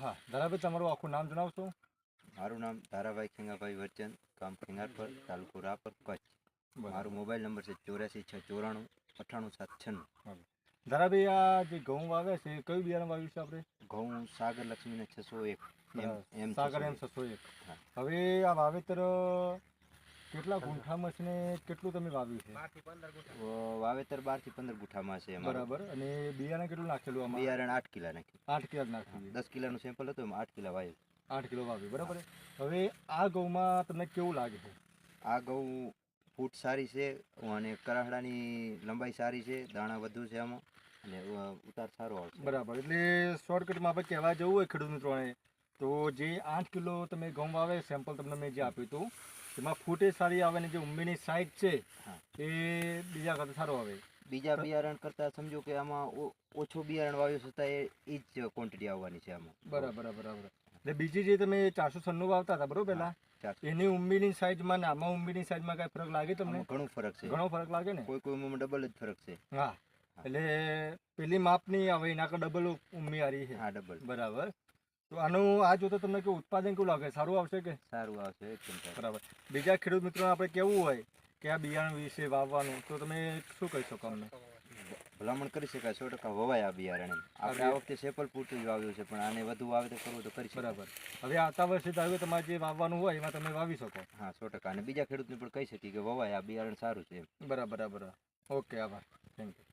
હા ધારાભાઈ તમારું આખું નામ જણાવશો? મારું નામ ધારાભાઈ ખેંગાભાઈ વરચંદ ગામ ખેંગારપર તાલુકો રાપર કચ્છ. મારો મોબાઈલ નંબર છે ચોર્યાસી છ ચોરાણું અઠ્ઠાણું સાત છન્નું. ધારાભાઈ આ જે ઘઉં વાવે છે કયું બિયારણ વાવ્યું છે આપણે? ઘઉં સાગર લક્ષ્મીને છસો એક. એમ એમ સાગર એમ છસો એક. હવે આ વાવેતર કેટલા ગુંઠામાં છે ને કેટલું તમે વાવ્યું છે? વાવેતર બારથી પંદર ગુંઠામાં છે બરાબર. અને બિયારણ કેટલું નાખેલું આમાં બિયારણ આઠ કિલા નાખ્યું. આઠ કિલો નાખ્યું દસ કિલાનું સેમ્પલ હતું એમાં આઠ કિલા વાવ્યું આઠ કિલો વાવ્યું બરાબર હવે આ ઘઉંમાં તમને કેવું લાગે છે? આ ઘઉં ફૂટ સારી છે અને કરાહડાની લંબાઈ સારી છે દાણા વધુ છે આમાં અને ઉતાર સારો આવશે. બરાબર. એટલે શોર્ટકટમાં આપણે કહેવા જવું હોય ખેડૂત મિત્રોને તો જે આઠ કિલો તમે ઘઉં વાવે સેમ્પલ તમને મેં જે આપ્યું હતું એમાં ફૂટે સારી આવે ને જે ઉંબીની સાઈઝ છે એ બીજા કરતાં સારો આવે. બીજા બિયારણ કરતાં સમજો કે આમાં ઓછો બિયારણ વાવ્યું છતાં એ જ ક્વોન્ટિટી આવવાની છે આમાં. બરાબર બરાબર એટલે બીજી જે તમે ચારસો સન્નું વાવતા હતા બરોબર પેલા? એની ઉંબીની સાઈઝમાં ને આમાં ઉંબીની સાઈઝમાં કાંઈ ફરક લાગે તમને? ઘણો ફરક છે. ઘણો ફરક લાગે ને? કોઈ કોઈમાં ડબલ જ ફરક છે. હા. એટલે પેલી માપની હવે એના કરતાં ડબલ ઉંમી હારી છે. હા ડબલ બરાબર. આનું આ જોતો તમને કેવું ઉત્પાદન કેવું લાગે? સારું આવશે કે? સારું આવશે એકદમ બરાબર. બીજા ખેડૂત મિત્રો આપણે કેવું હોય કે આ બિયારણ વિશે વાવવાનું તો તમે શું કહી શકો અમને? ભલામણ કરી શકાય સો ટકા વવાય આ બિયારણ આપણે આ વખતે સેપલ પૂરતું જ વાવ્યું છે પણ આને વધુ વાવેતર કરવું તો કરી બરાબર. હવે આવતા વર્ષે ધારો કે તમારે જે વાવવાનું હોય એમાં તમે વાવી શકો. હા સો ટકા. અને બીજા ખેડૂતને પણ કહી શકીએ કે વવાય આ બિયારણ સારું છે બરાબર બરાબર. ઓકે આભાર. Thank you